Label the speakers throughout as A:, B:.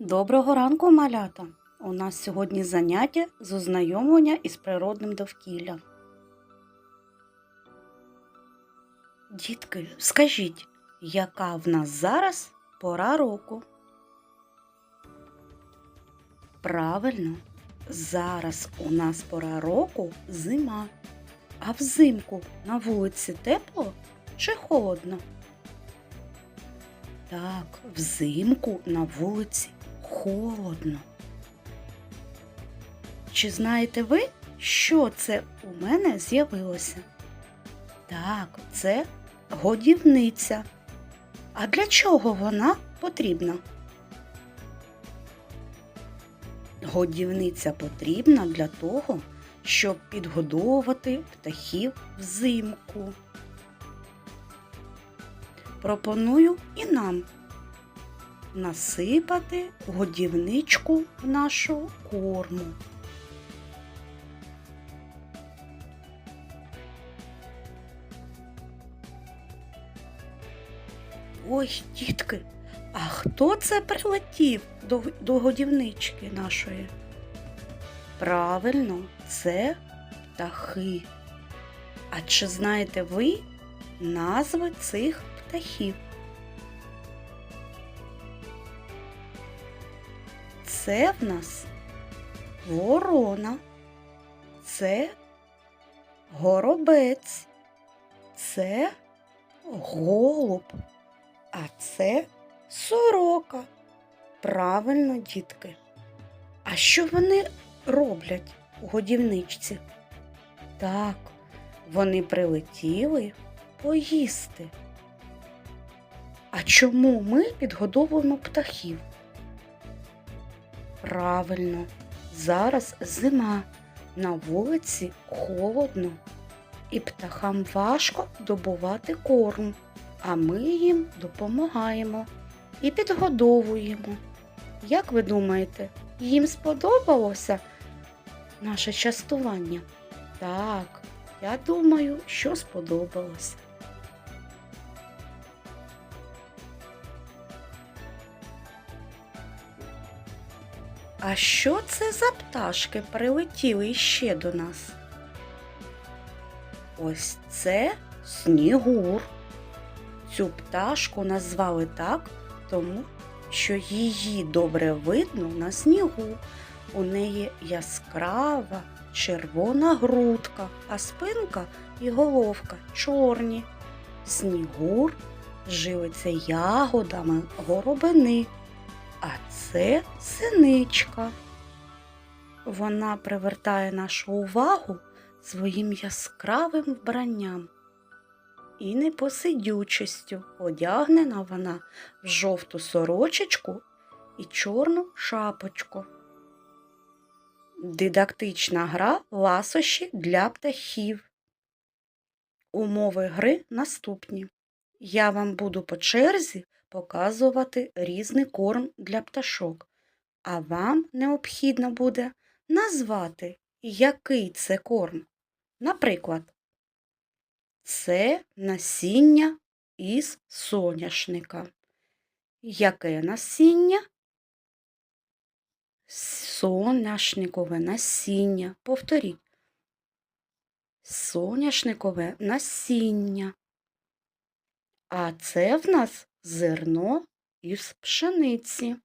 A: Доброго ранку, малята! У нас сьогодні заняття з ознайомлення із природним довкіллям. Дітки, скажіть, яка в нас зараз пора року? Правильно, зараз у нас пора року зима. А взимку на вулиці тепло чи холодно? Так, взимку на вулиці холодно. Чи знаєте ви, що це у мене з'явилося? Так, це годівниця. А для чого вона потрібна? Годівниця потрібна для того, щоб підгодовувати птахів взимку. Пропоную і нам насипати годівничку в нашу корму. Ой, дітки, а хто це прилетів до, до годівнички нашої? Правильно, це птахи. А чи знаєте ви назви цих птахів? Це в нас ворона, це горобець, це голуб, а це сорока. Правильно, дітки. А що вони роблять у годівничці? Так, вони прилетіли поїсти. А чому ми підгодовуємо птахів? Правильно, зараз зима, на вулиці холодно, і птахам важко добувати корм, а ми їм допомагаємо і підгодовуємо. Як ви думаєте, їм сподобалося наше частування? Так, я думаю, що сподобалося. А що це за пташки прилетіли іще до нас? Ось це снігур. Цю пташку назвали так, тому що її добре видно на снігу. У неї яскрава червона грудка, а спинка і головка чорні. Снігур живиться ягодами горобини. А це синичка. Вона привертає нашу увагу своїм яскравим вбранням і непосидючістю одягнена вона в жовту сорочечку і чорну шапочку. Дидактична гра ласощі для птахів. Умови гри наступні. Я вам буду по черзі показувати різний корм для пташок, а вам необхідно буде назвати, який це корм. Наприклад, це насіння із соняшника. Яке насіння? Соняшникове насіння. Повторіть. Соняшникове насіння. А це в нас зерно із пшениці.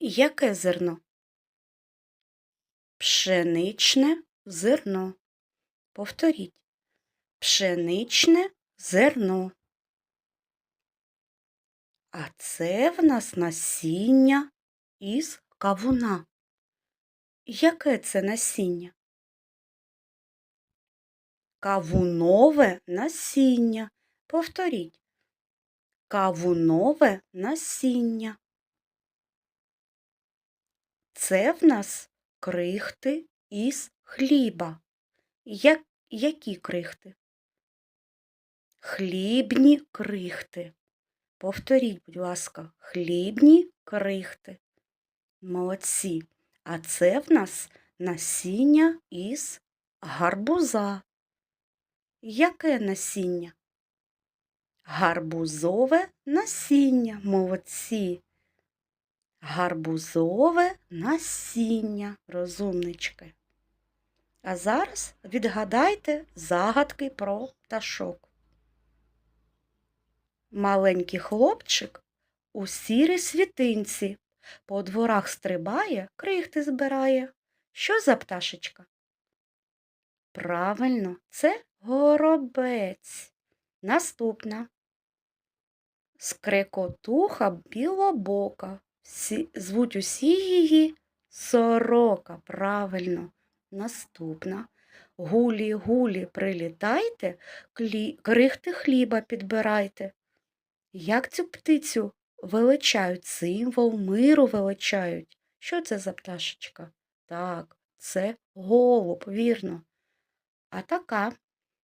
A: Яке зерно? Пшеничне зерно. Повторіть. Пшеничне зерно. А це в нас насіння із кавуна. Яке це насіння? Кавунове насіння. Повторіть. Кавунове насіння. Це в нас крихти із хліба. Я- Які крихти? Хлібні крихти. Повторіть, будь ласка, хлібні крихти. Молодці. А це в нас насіння із гарбуза. Яке насіння? Гарбузове насіння. Молодці. гарбузове насіння, розумнички. А зараз відгадайте загадки про пташок. Маленький хлопчик у сірій світинці по дворах стрибає, крихти збирає. Що за пташечка? Правильно, це горобець. Наступна. Скрекотуха білобока. Всі, звуть усі її сорока. Правильно. Наступна. Гулі, гулі, прилітайте, клі... крихти хліба підбирайте. Як цю птицю величають, символ миру величають. Що це за пташечка? Так, це голуб, вірно. А така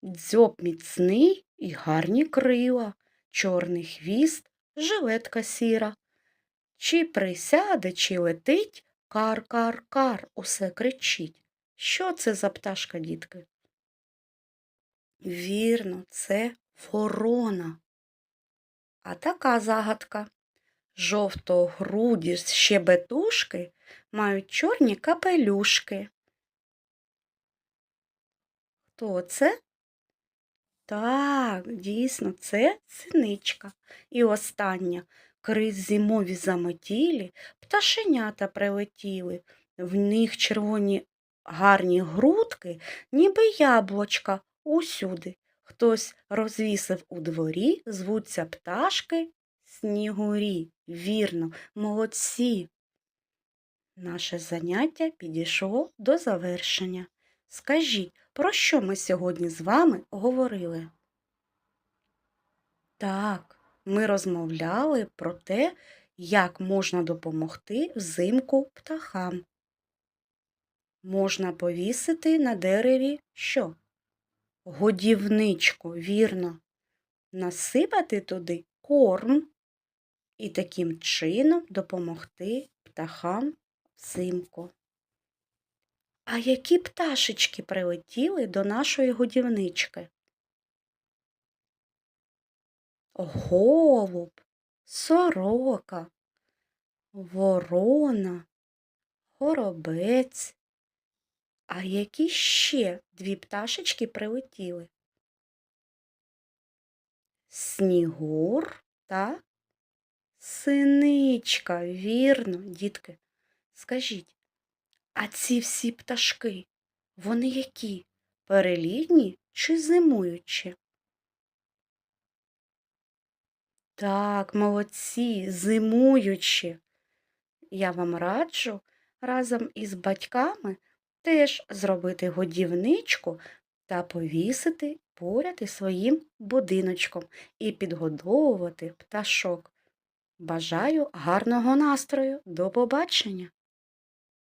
A: дзьоб міцний і гарні крила, чорний хвіст, жилетка сіра. Чи присяде, чи летить, кар-кар-кар, усе кричить. Що це за пташка, дітки? Вірно, це ворона. А така загадка. Жовтогруді щебетушки мають чорні капелюшки. Хто це? Так, дійсно, це синичка. І остання. Крізь зимові заметілі, пташенята прилетіли. В них червоні гарні грудки, ніби яблочка усюди. Хтось розвісив у дворі, звуться пташки снігурі. Вірно, молодці. Наше заняття підійшло до завершення. Скажіть, про що ми сьогодні з вами говорили? Так, ми розмовляли про те, як можна допомогти взимку птахам. Можна повісити на дереві що? Годівничку, вірно, насипати туди корм і таким чином допомогти птахам взимку. А які пташечки прилетіли до нашої годівнички? Голуб, сорока, ворона, горобець. А які ще дві пташечки прилетіли? Снігур та синичка, вірно, дітки. Скажіть, а ці всі пташки, вони які? Перелітні чи зимуючі? Так, молодці, зимуючі. Я вам раджу разом із батьками теж зробити годівничку та повісити поряд із своїм будиночком і підгодовувати пташок. Бажаю гарного настрою. До побачення!